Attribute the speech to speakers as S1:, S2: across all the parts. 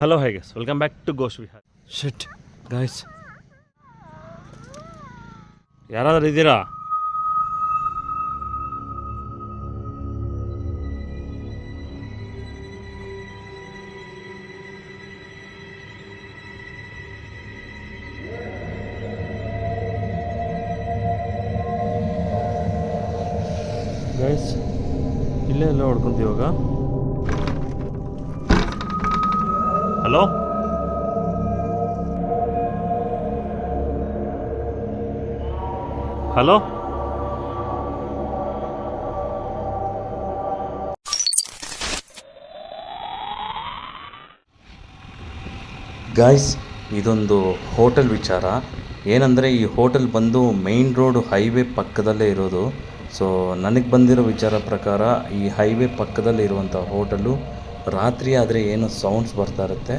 S1: Hello ಹೇಗೆ welcome back to ಗೋಶ್ ವಿಹಾರ್ ಶೆಟ್ ಗಾಯ್ಸ್ ಯಾರಾದ್ರೂ ಇದ್ದೀರಾ ಹಲೋ? ಹಲೋ?
S2: ಗಾಯ್ಸ್ ಇದೊಂದು ಹೋಟೆಲ್ ವಿಚಾರ. ಏನಂದರೆ ಈ ಹೋಟೆಲ್ ಬಂದು ಮೇಯ್ನ್ ರೋಡ್ ಹೈವೇ ಪಕ್ಕದಲ್ಲೇ ಇರೋದು. ಸೊ ನನಗೆ ಬಂದಿರೋ ವಿಚಾರ ಪ್ರಕಾರ ಈ ಹೈವೇ ಪಕ್ಕದಲ್ಲಿ ಇರುವಂಥ ಹೋಟೆಲು ರಾತ್ರಿ ಆದರೆ ಏನು ಸೌಂಡ್ಸ್ ಬರ್ತಾ ಇರುತ್ತೆ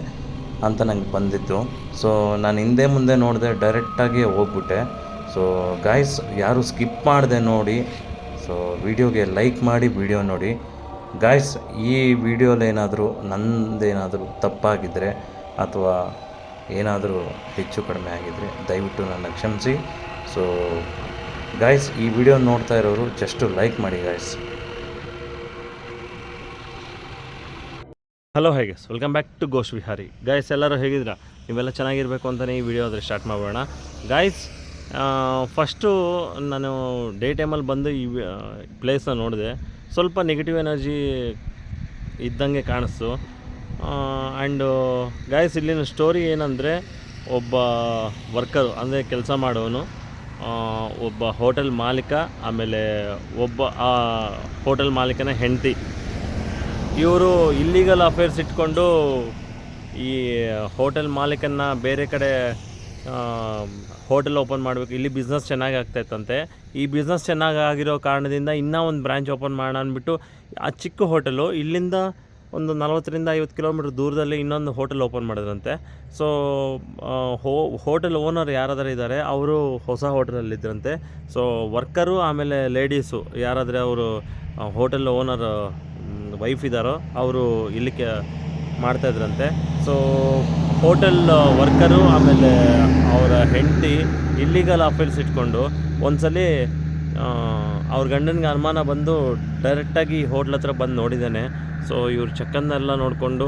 S2: ಅಂತ ನಂಗೆ ಬಂದಿತ್ತು ಸೊ ನಾನು ಹಿಂದೆ ಮುಂದೆ ನೋಡಿದೆ ಡೈರೆಕ್ಟಾಗಿ ಹೋಗ್ಬಿಟ್ಟೆ. ಸೊ ಗಾಯ್ಸ್ ಯಾರು ಸ್ಕಿಪ್ ಮಾಡಿದೆ ನೋಡಿ. ಸೊ ವಿಡಿಯೋಗೆ ಲೈಕ್ ಮಾಡಿ ವಿಡಿಯೋ ನೋಡಿ. ಗಾಯ್ಸ್ ಈ ವಿಡಿಯೋಲೇನಾದರೂ ನಂದೇನಾದರೂ ತಪ್ಪಾಗಿದ್ದರೆ ಅಥವಾ ಏನಾದರೂ ಹೆಚ್ಚು ಕಡಿಮೆ ಆಗಿದ್ದರೆ ದಯವಿಟ್ಟು ನನ್ನ ಕ್ಷಮಿಸಿ. ಸೊ ಗಾಯ್ಸ್ ಈ ವಿಡಿಯೋ ನೋಡ್ತಾ ಇರೋರು ಜಸ್ಟು ಲೈಕ್ ಮಾಡಿ ಗಾಯ್ಸ್
S1: ಹಲೋ ಹೇಗೆ ವೆಲ್ಕಮ್ ಬ್ಯಾಕ್ ಟು ಗೋಶ್ ವಿಹಾರಿ ಗಾಯ್ಸ್ ಎಲ್ಲರೂ ಹೇಗಿದ್ದೀರಾ? ನೀವೆಲ್ಲ ಚೆನ್ನಾಗಿರಬೇಕು ಅಂತಲೇ ಈ ವಿಡಿಯೋ ಆದರೆ ಸ್ಟಾರ್ಟ್ ಮಾಡೋಣ ಗಾಯ್ಸ್ ಫಸ್ಟು ನಾನು ಡೇ ಟೈಮಲ್ಲಿ ಬಂದು ಈ ಪ್ಲೇಸ್ನ ನೋಡಿದೆ. ಸ್ವಲ್ಪ ನೆಗೆಟಿವ್ ಎನರ್ಜಿ ಇದ್ದಂಗೆ ಕಾಣಿಸ್ತು. ಆ್ಯಂಡು ಗಾಯ್ಸ್ ಇಲ್ಲಿನ ಸ್ಟೋರಿ ಏನಂದರೆ ಒಬ್ಬ ವರ್ಕರು ಅಂದರೆ ಕೆಲಸ ಮಾಡೋನು. ಒಬ್ಬ ಹೋಟೆಲ್ ಮಾಲೀಕ, ಆಮೇಲೆ ಒಬ್ಬ, ಆ ಹೋಟೆಲ್ ಮಾಲೀಕನ ಹೆಂಡತಿ. ಇವರು ಇಲ್ಲಿಗಲ್ ಅಫೇರ್ಸ್ ಇಟ್ಕೊಂಡು ಈ ಹೋಟೆಲ್ ಮಾಲೀಕನ್ನ ಬೇರೆ ಕಡೆ ಹೋಟೆಲ್ ಓಪನ್ ಮಾಡಬೇಕು. ಇಲ್ಲಿ ಬಿಸ್ನೆಸ್ ಚೆನ್ನಾಗಿ ಆಗ್ತಾಯಿತ್ತಂತೆ. ಈ ಬಿಸ್ನೆಸ್ ಚೆನ್ನಾಗಿ ಆಗಿರೋ ಕಾರಣದಿಂದ ಇನ್ನೂ ಒಂದು ಬ್ರ್ಯಾಂಚ್ ಓಪನ್ ಮಾಡೋಣ ಅಂದ್ಬಿಟ್ಟು, ಆ ಚಿಕ್ಕ ಹೋಟೆಲು ಇಲ್ಲಿಂದ ಒಂದು ನಲವತ್ತರಿಂದ ಐವತ್ತು ಕಿಲೋಮೀಟ್ರ್ ದೂರದಲ್ಲಿ ಇನ್ನೊಂದು ಹೋಟೆಲ್ ಓಪನ್ ಮಾಡಿದ್ರಂತೆ. ಸೊ ಹೋ ಹೋಟೆಲ್ ಓನರ್ ಯಾರಾದರೂ ಇದ್ದಾರೆ ಅವರು ಹೊಸ ಹೋಟೆಲಲ್ಲಿದ್ದರಂತೆ ಸೊ ವರ್ಕರು ಆಮೇಲೆ ಲೇಡೀಸು ಯಾರಾದರೆ ಅವರು ಹೋಟೆಲ್ ಓನರ್ ವೈಫ್ ಇದ್ದಾರೋ, ಅವರು ಇಲ್ಲಿಗೆ ಮಾಡ್ತಾಯಿದ್ರಂತೆ ಸೊ ಹೋಟೆಲ್ ವರ್ಕರು ಆಮೇಲೆ ಅವರ ಹೆಂಡತಿ ಇಲ್ಲಿಗಲ್ ಅಫೇರ್ಸ್ ಇಟ್ಕೊಂಡು ಒಂದ್ಸಲಿ ಅವ್ರ ಗಂಡನಿಗೆ ಅನುಮಾನ ಬಂದು ಡೈರೆಕ್ಟಾಗಿ ಹೋಟ್ಲ್ ಹತ್ರ ಬಂದು ನೋಡಿದ್ದಾನೆ. ಸೊ ಇವ್ರ ಚೆಕ್ಕನ್ನೆಲ್ಲ ನೋಡಿಕೊಂಡು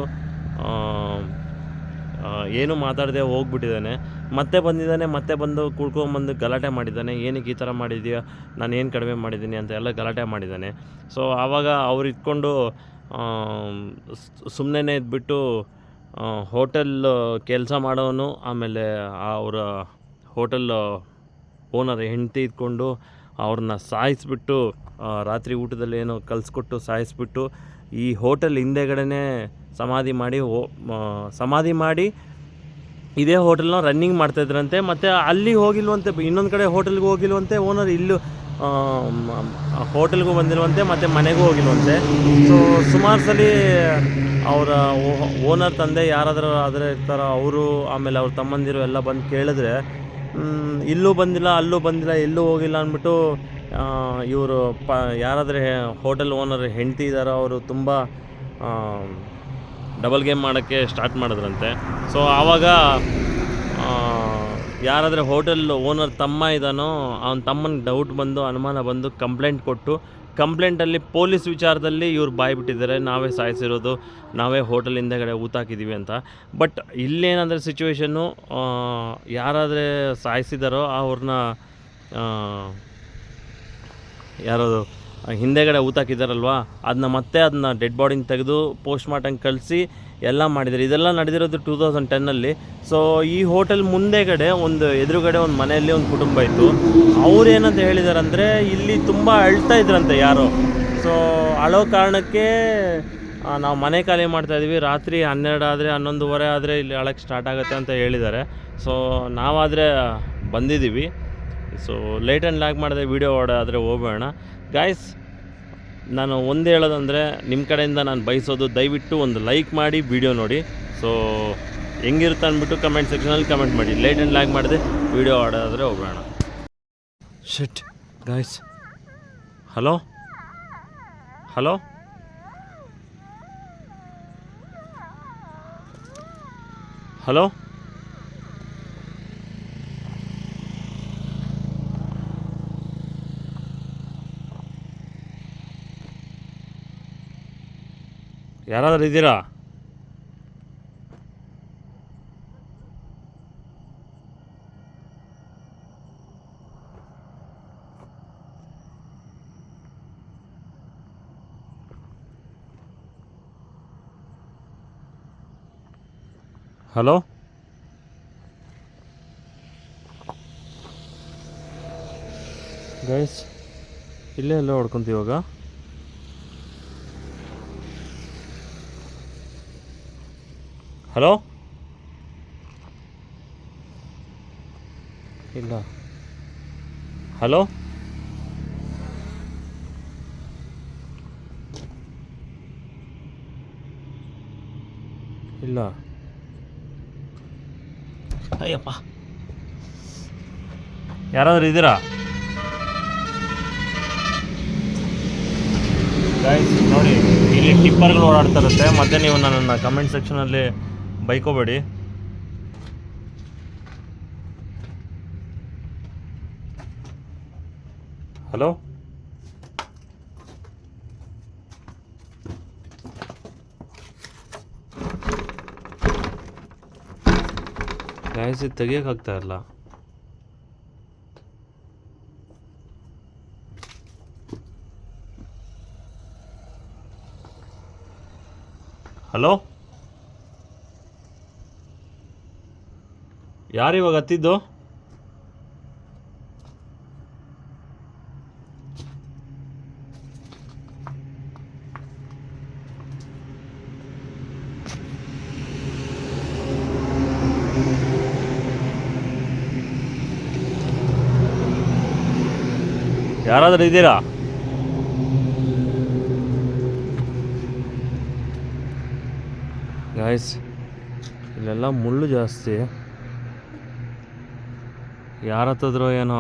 S1: ಏನು ಮಾತಾಡದೆ ಹೋಗ್ಬಿಟ್ಟಿದ್ದಾನೆ. ಮತ್ತೆ ಬಂದಿದ್ದಾನೆ, ಮತ್ತೆ ಬಂದು ಕುಳ್ಕೊಂಬಂದು ಗಲಾಟೆ ಮಾಡಿದ್ದಾನೆ. ಏನಕ್ಕೆ ಈ ಥರ ಮಾಡಿದ್ಯಾ ನಾನು ಏನು ಕಡಿಮೆ ಮಾಡಿದ್ದೀನಿ? ಅಂತ ಎಲ್ಲ ಗಲಾಟೆ ಮಾಡಿದ್ದಾನೆ. ಸೊ ಆವಾಗ ಅವ್ರು ಇಟ್ಕೊಂಡು ಸುಮ್ಮನೆ ಇದ್ಬಿಟ್ಟು ಹೋಟೆಲ್ ಕೆಲಸ ಮಾಡೋನು, ಆಮೇಲೆ ಅವರ ಹೋಟೆಲ್ ಓನರ್ ಹೆಂಡತಿ ಇದ್ಕೊಂಡು ಅವ್ರನ್ನ ಸಾಯಿಸ್ಬಿಟ್ಟು ರಾತ್ರಿ ಊಟದಲ್ಲಿ ಏನೋ ಕಲಿಸ್ಕೊಟ್ಟು ಸಾಯಿಸ್ಬಿಟ್ಟು ಈ ಹೋಟೆಲ್ ಹಿಂದೆಗಡೆನೇ ಸಮಾಧಿ ಮಾಡಿ ಹೋ ಸಮಾಧಿ ಮಾಡಿ ಇದೇ ಹೋಟೆಲ್ನ ರನ್ನಿಂಗ್ ಮಾಡ್ತಾಯಿದ್ರಂತೆ ಮತ್ತು ಅಲ್ಲಿ ಹೋಗಿಲ್ವಂತೆ, ಇನ್ನೊಂದು ಕಡೆ ಹೋಟೆಲ್ಗೆ ಹೋಗಿಲ್ವಂತೆ ಓನರ್ ಇಲ್ಲೂ ಹೋಟೆಲ್ಗೂ ಬಂದಿಲ್ವಂತೆ, ಮತ್ತು ಮನೆಗೂ ಹೋಗಿಲ್ವಂತೆ. ಸೊ ಸುಮಾರು ಸಲ ಅವರ ಓನರ್ ತಂದೆ ಯಾರಾದರೂ ಆದರೆ ಇರ್ತಾರೋ, ಅವರು, ಆಮೇಲೆ ಅವ್ರ ತಮ್ಮಂದಿರು ಎಲ್ಲ ಬಂದು ಕೇಳಿದ್ರೆ ಇಲ್ಲೂ ಬಂದಿಲ್ಲ, ಅಲ್ಲೂ ಬಂದಿಲ್ಲ, ಎಲ್ಲೂ ಹೋಗಿಲ್ಲ ಅಂದ್ಬಿಟ್ಟು ಇವರು ಪ, ಯಾರಾದರೆ ಹೋಟೆಲ್ ಓನರ್ ಹೆಂಡ್ತಿ ಇದ್ದಾರೋ ಅವರು ತುಂಬ ಡಬಲ್ ಗೇಮ್ ಮಾಡೋಕ್ಕೆ ಸ್ಟಾರ್ಟ್ ಮಾಡಿದ್ರಂತೆ. ಸೊ ಆವಾಗ ಯಾರಾದರೆ ಹೋಟೆಲ್ ಓನರ್ ತಮ್ಮ ಇದ್ದಾನೋ ಅವನ ತಮ್ಮನಿಗೆ ಡೌಟ್ ಬಂದು, ಅನುಮಾನ ಬಂದು ಕಂಪ್ಲೇಂಟ್ ಕೊಟ್ಟು ಕಂಪ್ಲೇಂಟಲ್ಲಿ ಪೊಲೀಸ್ ವಿಚಾರದಲ್ಲಿ ಇವ್ರು ಬಾಯಿ ಬಿಟ್ಟಿದ್ದಾರೆ ನಾವೇ ಸಾಯಿಸಿರೋದು, ನಾವೇ ಹೋಟೆಲ್ ಹಿಂದೆಗಡೆ ಊತ ಹಾಕಿದ್ದೀವಿ ಅಂತ. ಬಟ್ ಇಲ್ಲೇನಂದರೆ ಸಿಚುವೇಶನ್ನು ಯಾರಾದರೆ ಸಾಯಿಸಿದಾರೋ ಅವ್ರನ್ನ ಯಾರದು ಹಿಂದೆಗಡೆ ಊತ ಹಾಕಿದಾರಲ್ವಾ? ಅದನ್ನ ಮತ್ತೆ ಅದನ್ನ ಡೆಡ್ ಬಾಡಿನ ತೆಗೆದು ಪೋಸ್ಟ್ ಮಾರ್ಟಮ್ ಕಳಿಸಿ ಎಲ್ಲ ಮಾಡಿದ್ದಾರೆ ಇದೆಲ್ಲ ನಡೆದಿರೋದು ಟೂ ತೌಸಂಡ್ ಟೆನ್ನಲ್ಲಿ ಸೊ ಈ ಹೋಟೆಲ್ ಮುಂದೆಗಡೆ ಒಂದು, ಎದುರುಗಡೆ ಒಂದು ಮನೆಯಲ್ಲಿ ಒಂದು ಕುಟುಂಬ ಇತ್ತು. ಅವ್ರು ಏನಂತ ಹೇಳಿದಾರೆ ಅಂದರೆ ಇಲ್ಲಿ ತುಂಬ ಅಳ್ತಾ ಇದ್ರಂತೆ ಯಾರೋ. ಸೊ ಅಳೋ ಕಾರಣಕ್ಕೆ ನಾವು ಮನೆ ಖಾಲಿ ಮಾಡ್ತಾ ಇದೀವಿ. ರಾತ್ರಿ ಹನ್ನೆರಡು ಆದರೆ, ಹನ್ನೊಂದುವರೆ ಆದರೆ ಇಲ್ಲಿ ಅಳಕ್ಕೆ ಸ್ಟಾರ್ಟ್ ಆಗುತ್ತೆ ಅಂತ ಹೇಳಿದ್ದಾರೆ ಸೊ ನಾವಾದರೆ ಬಂದಿದ್ದೀವಿ ಸೊ ಲೇಟ್ ಆ್ಯಂಡ್ ಲ್ಯಾಕ್ ಮಾಡಿದೆ ವೀಡಿಯೋ ಆದರೆ ಹೋಗೋಣ ಗಾಯ್ಸ್ ನಾನು ಒಂದು ಹೇಳೋದಂದರೆ ನಿಮ್ಮ ಕಡೆಯಿಂದ ನಾನು ಬಯಸೋದು ದಯವಿಟ್ಟು ಒಂದು ಲೈಕ್ ಮಾಡಿ ವಿಡಿಯೋ ನೋಡಿ. ಸೊ ಹೆಂಗಿರುತ್ತೆ ಅಂದ್ಬಿಟ್ಟು ಕಮೆಂಟ್ ಸೆಕ್ಷನಲ್ಲಿ ಕಮೆಂಟ್ ಮಾಡಿ. ಲೇಟ್ ಆ್ಯಂಡ್ ಲ್ಯಾಕ್ ಮಾಡಿದೆ ವೀಡಿಯೋ ಆಡೋದಾದರೆ ಹೋಗೋಣ ಶಟ್ ಗಾಯ್ಸ್ ಹಲೋ ಹಲೋ ಹಲೋ ಯಾರಾದ್ರೂ ಇದ್ದೀರಾ? ಹಲೋ? ಗೈಸ್ ಇಲ್ಲೇ ಎಲ್ಲ ಹೊಡ್ಕೊಂತೀವಿ ಹಲೋ? ಇಲ್ಲ. ಹಲೋ? ಇಲ್ಲ. ಅಯ್ಯಪ್ಪ. ಯಾರಾದರೂ ಇದ್ದೀರಾ? ನೋಡಿ ಇಲ್ಲಿ ಟಿಪ್ಪರ್ಗಳು ಓಡಾಡ್ತಾ ಇರುತ್ತೆ. ಮತ್ತೆ ನೀವು ನನ್ನ ಕಮೆಂಟ್ ಸೆಕ್ಷನಲ್ಲಿ ಬೈಕೋಬೇಡಿ ಹಲೋ ಗೈಸ್ ಇದು ತೆಗಿಯೋಕ್ಕಾಗ್ತಾ ಇಲ್ಲ ಹಲೋ ಯಾರು ಇವಾಗ ಹತ್ತಿದ್ದು? ಯಾರಾದರೂ ಇದ್ದೀರಾ? ಗಾಯ್ಸ್ ಇಲ್ಲೆಲ್ಲ ಮುಳ್ಳು ಜಾಸ್ತಿ. ಯಾರು ಹತ್ತಿದ್ರು ಏನೋ?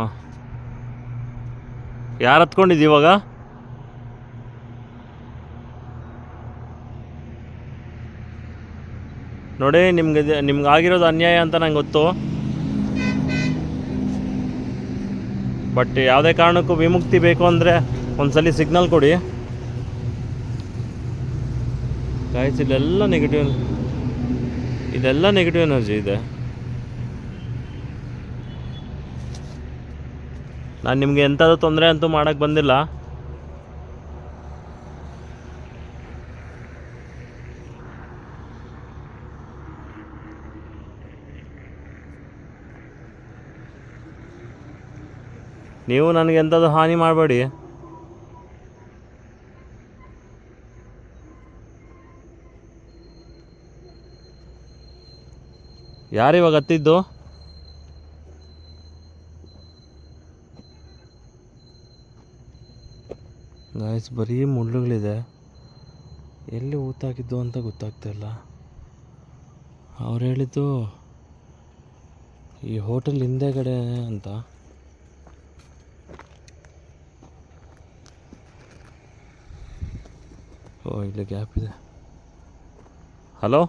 S1: ಯಾರು ಹತ್ಕೊಂಡಿದ್ದು ಇವಾಗ? ನೋಡಿ, ನಿಮ್ಗೆ ನಿಮ್ಗೆ ಆಗಿರೋದು ಅನ್ಯಾಯ ಅಂತ ನಂಗೆ ಗೊತ್ತು. ಬಟ್ ಯಾವುದೇ ಕಾರಣಕ್ಕೂ ವಿಮುಕ್ತಿ ಬೇಕು ಅಂದರೆ ಒಂದ್ಸಲಿ ಸಿಗ್ನಲ್ ಕೊಡಿ. ಕಾಯಿಸಿ ಇದೆಲ್ಲ ನೆಗೆಟಿವ್ ಇದೆಲ್ಲ ನೆಗೆಟಿವ್ ಎನರ್ಜಿ ಇದೆ. ನಾನು ನಿಮಗೆ ಎಂಥದ್ದು ತೊಂದರೆ ಅಂತೂ ಮಾಡೋಕ್ಕೆ ಬಂದಿಲ್ಲ. ನೀವು ನನಗೆ ಎಂಥದ್ದು ಹಾನಿ ಮಾಡಬೇಡಿ. ಯಾರು ಇವಾಗ ಹತ್ತಿದ್ದು? ಗಾಯ್ಸ್ ಬರೀ ಮುಳ್ಳುಗಳಿದೆ. ಎಲ್ಲಿ ಊತಾಕಿದ್ದು ಅಂತ ಗೊತ್ತಾಗ್ತಾ ಇಲ್ಲ. ಅವ್ರು ಹೇಳಿದ್ದು, ಈ ಹೋಟೆಲ್ ಹಿಂದೆಗಡೆ ಅಂತ. ಓ, ಇಲ್ಲಿ ಗ್ಯಾಪ್ ಇದೆ. ಹಲೋ?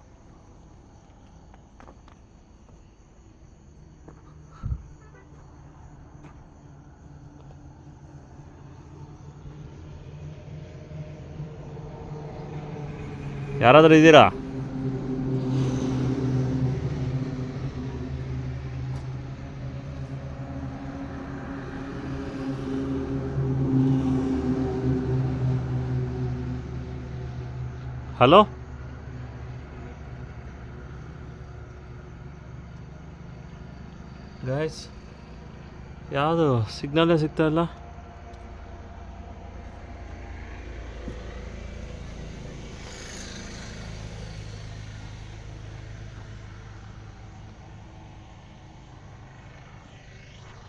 S1: ಯಾರಾದರೂ ಇದ್ದೀರಾ? ಹಲೋ? ಗಾಯ್ಸ್ ಯಾವುದು ಸಿಗ್ನಲ್ಲೇ ಸಿಗ್ತಾ ಇಲ್ಲ?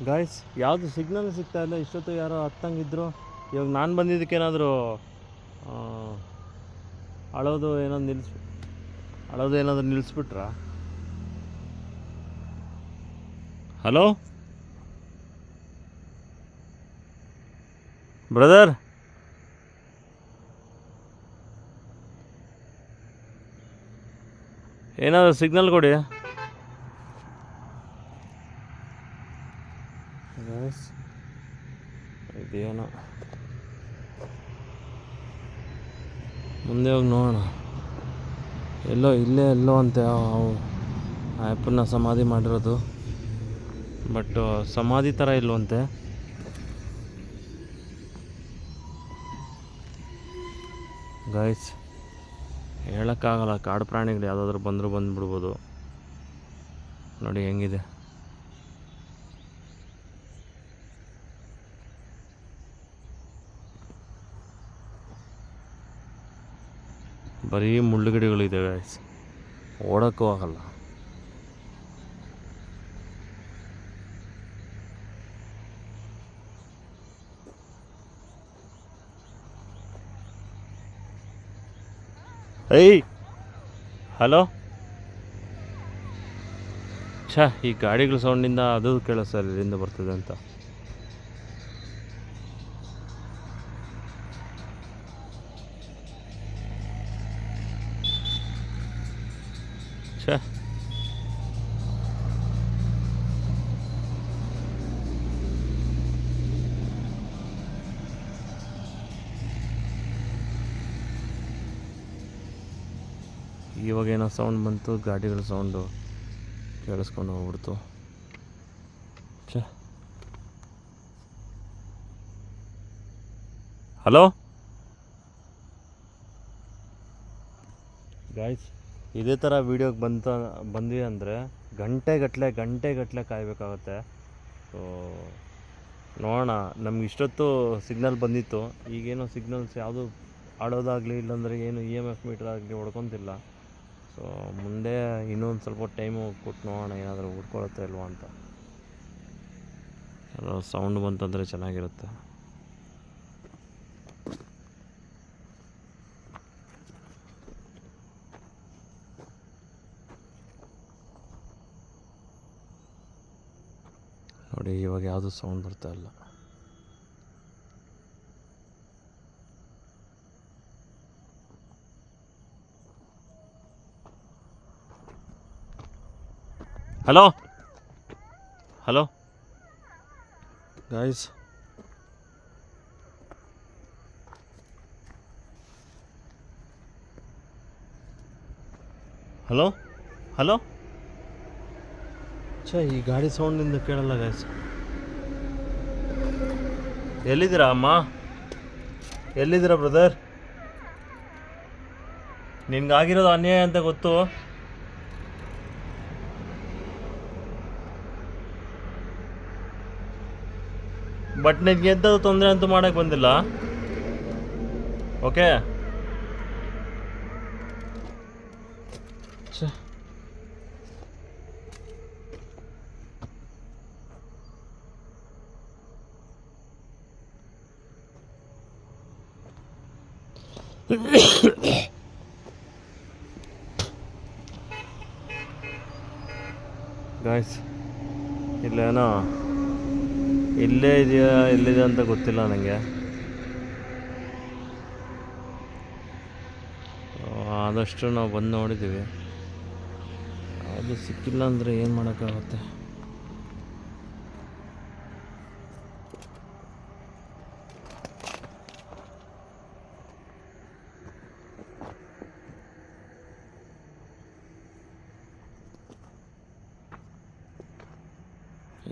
S1: ಗಾಯ್ಸ್ ಯಾವುದು ಸಿಗ್ನಲ್ ಸಿಗ್ತಾ ಇಲ್ಲ? ಇಷ್ಟೊತ್ತು ಯಾರೋ ಹತ್ತಂಗಿದ್ರು. ಇವಾಗ ನಾನು ಬಂದಿದ್ದಕ್ಕೇನಾದರೂ ಅಳೋದು ಏನಾದ್ರು ನಿಲ್ಲಿಸ್ ಅಳೋದು ಏನಾದರೂ ನಿಲ್ಲಿಸ್ಬಿಟ್ರಾ ಹಲೋ ಬ್ರದರ್ ಏನಾದರೂ ಸಿಗ್ನಲ್ ಕೊಡಿ. ಏನೋ. ಮುಂದೆ ಹೋಗಿ ನೋಡೋಣ. ಎಲ್ಲೋ ಇಲ್ಲೇ ಎಲ್ಲೋ ಅಂತೆ ಆ ಆ್ಯಪನ್ನ ಸಮಾಧಿ ಮಾಡಿರೋದು. ಬಟ್ ಸಮಾಧಿ ಥರ ಇಲ್ಲವಂತೆ ಗೈಸ್, ಹೇಳೋಕ್ಕಾಗಲ್ಲ. ಕಾಡು ಪ್ರಾಣಿಗಳು ಯಾವುದಾದ್ರೂ ಬಂದರೂ ಬಂದುಬಿಡ್ಬೋದು. ನೋಡಿ ಹೆಂಗಿದೆ. ಬರೀ ಇದ್ದಾವೆ ಗಾಯ್ಸ್ ಓಡೋಕ್ಕೂ ಆಗಲ್ಲ. ಏಯ್! ಹಲೋ? ಛ, ಈ ಗಾಡಿಗಳ ಸೌಂಡಿಂದ ಅದು ಕೇಳಿಸ್ತಲ್ಲ ಇಲ್ಲಿಂದ ಬರ್ತದೆ ಅಂತ. ಇವಾಗ ಏನೋ ಸೌಂಡ್ ಬಂತು, ಗಾಡಿಗಳ ಸೌಂಡು ಕೇಳಿಸ್ಕೊಂಡು ಹೋಗ್ಬಿಡ್ತು. ಹಲೋ ಗಾಯ್ಸ್ ಇದೇ ಥರ ವೀಡಿಯೋಗೆ ಬಂತ, ಬಂದ್ವಿ ಅಂದರೆ ಗಂಟೆಗಟ್ಟಲೆ ಗಂಟೆಗಟ್ಟಲೆ ಕಾಯಬೇಕಾಗುತ್ತೆ. ಸೊ ನೋಡೋಣ. ನಮ್ಗೆ ಇಷ್ಟೊತ್ತು ಸಿಗ್ನಲ್ ಬಂದಿತ್ತು. ಈಗೇನೋ ಸಿಗ್ನಲ್ಸ್ ಯಾವುದು ಆಡೋದಾಗಲಿ ಇಲ್ಲಾಂದರೆ ಏನು ಇ ಎಂ ಎಫ್ ಮೀಟರ್ ಆಗಲಿ ಹೊಡ್ಕೊತಿಲ್ಲ. ಸೊ ಮುಂದೆ ಇನ್ನೊಂದು ಸ್ವಲ್ಪ ಟೈಮು ಕೊಟ್ಟು ನೋಡೋಣ, ಏನಾದರೂ ಉಟ್ಕೊಳತ್ತೆ ಇಲ್ವಾ ಅಂತ. ಸೌಂಡ್ ಬಂತಂದರೆ ಚೆನ್ನಾಗಿರುತ್ತೆ. ನೋಡಿ, ಇವಾಗ ಯಾವುದು ಸೌಂಡ್ ಬರ್ತಾ ಇಲ್ಲ. Hello hello guys hello hello ಛೇ ಈ ಗಾಡಿ ಸೌಂಡಿಂದ ಕೇಳಲ್ಲ ಗಾಯ್ಸ್ ಎಲ್ಲಿದ್ದೀರಾ ಅಮ್ಮ? ಎಲ್ಲಿದ್ದೀರಾ ಬ್ರದರ್ ನಿನ್ಗಾಗಿರೋದು ಅನ್ಯಾಯ ಅಂತ ಗೊತ್ತು. ಬಟ್ ನಿನ್ಗೆ ಎಂತ ತೊಂದರೆ ಅಂತೂ ಮಾಡಕ್ಕೆ ಬಂದಿಲ್ಲ. ಓಕೆ ಗಾಯ್ಸ್ ಇಲ್ಲೇನೋ? ಇಲ್ಲೇ ಇದೆಯಾ, ಎಲ್ಲಿದೆ ಅಂತ ಗೊತ್ತಿಲ್ಲ ನನಗೆ. ಆದಷ್ಟು ನಾವು ಬಂದು ನೋಡಿದ್ದೀವಿ. ಅದು ಸಿಕ್ಕಿಲ್ಲ ಅಂದರೆ ಏನು ಮಾಡೋಕ್ಕಾಗುತ್ತೆ?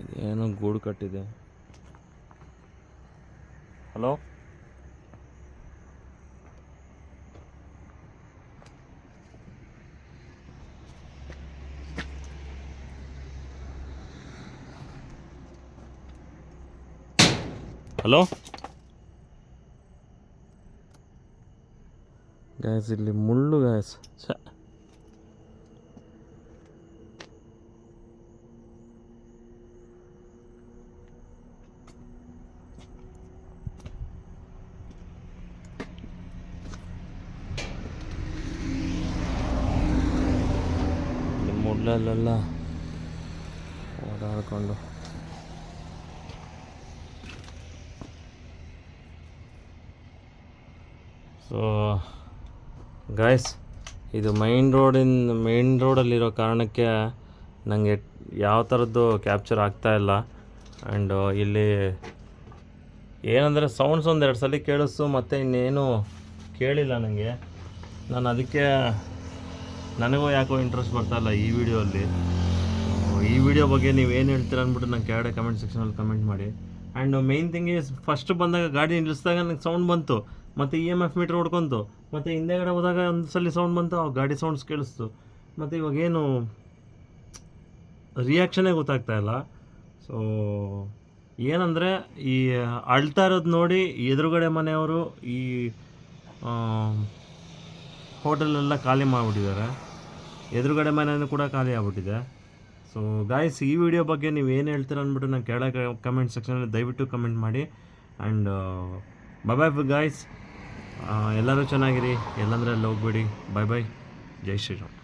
S1: ಇದೇನೋ ಗೂಡು ಕಟ್ಟಿದೆ. ಹಲೋ ಹಲೋ ಗ್ಯಾಸ್ ಇಲ್ಲಿ ಮುಳ್ಳು ಗ್ಯಾಸ್ ಛ ಓಡಾಡಿಕೊಂಡು. ಸೊ ಗಾಯ್ಸ್ ಇದು ಮೈನ್ ರೋಡಿನ ಮೈನ್ ರೋಡಲ್ಲಿರೋ ಕಾರಣಕ್ಕೆ ನನಗೆ ಯಾವ ಥರದ್ದು ಕ್ಯಾಪ್ಚರ್ ಆಗ್ತಾ ಇಲ್ಲ. ಆ್ಯಂಡ್ ಇಲ್ಲಿ ಏನಂದರೆ ಸೌಂಡ್ಸ್ ಒಂದು ಎರಡು ಸಲ ಕೇಳಿಸು ಮತ್ತು ಇನ್ನೇನು ಕೇಳಿಲ್ಲ ನನಗೆ ನಾನು ಅದಕ್ಕೆ ನನಗೂ ಯಾಕೋ ಇಂಟ್ರೆಸ್ಟ್ ಬರ್ತಾ ಇಲ್ಲ ಈ ವಿಡಿಯೋಲ್ಲಿ ಈ ವಿಡಿಯೋ ಬಗ್ಗೆ ನೀವು ಏನು ಹೇಳ್ತೀರ ಅಂದ್ಬಿಟ್ಟು ನಂಗೆ ಕೆಳಗಡೆ ಕಮೆಂಟ್ ಸೆಕ್ಷನಲ್ಲಿ ಕಮೆಂಟ್ ಮಾಡಿ. And main thing is first ಬಂದಾಗ ಗಾಡಿ ನಿಲ್ಲಿಸಿದಾಗ ನನಗೆ ಸೌಂಡ್ ಬಂತು. ಮತ್ತು ಇ ಎಂ ಎಫ್ ಮೀಟ್ರ್ ಹೊಡ್ಕೊಂತು. ಮತ್ತು ಹಿಂದೆಗಡೆ ಹೋದಾಗ ಒಂದು ಸಲ ಸೌಂಡ್ ಬಂತು, ಆ ಗಾಡಿ ಸೌಂಡ್ಸ್ ಕೇಳಿಸ್ತು. ಮತ್ತು ಇವಾಗೇನು ರಿಯಾಕ್ಷನೇ ಗೊತ್ತಾಗ್ತಾ ಇಲ್ಲ. ಸೊ ಏನಂದರೆ ಈ ಅಳ್ತಾ ಇರೋದು ನೋಡಿ ಎದುರುಗಡೆ ಮನೆಯವರು ಈ ಹೋಟೆಲೆಲ್ಲ ಖಾಲಿ ಮಾಡಿಬಿಟ್ಟಿದ್ದಾರೆ. ಎದುರುಗಡೆ ಮನೆಯೂ ಕೂಡ ಖಾಲಿ ಆಗ್ಬಿಟ್ಟಿದೆ. ಸೊ ಗಾಯ್ಸ್ ಈ ವಿಡಿಯೋ ಬಗ್ಗೆ ನೀವು ಏನು ಹೇಳ್ತೀರ ಅಂದ್ಬಿಟ್ಟು ನಾನು ಕೆಳಗೆ ಕಮೆಂಟ್ ಸೆಕ್ಷನಲ್ಲಿ ದಯವಿಟ್ಟು ಕಮೆಂಟ್ ಮಾಡಿ. ಆ್ಯಂಡ್ ಬಾಯ್ ಗಾಯ್ಸ್ ಎಲ್ಲರೂ ಚೆನ್ನಾಗಿರಿ. ಎಲ್ಲಂದ್ರೆ ಅಲ್ಲಿ ಹೋಗ್ಬೇಡಿ. ಬಾಯ್ ಬಾಯ್ ಜೈ ಶ್ರೀರಾಮ್.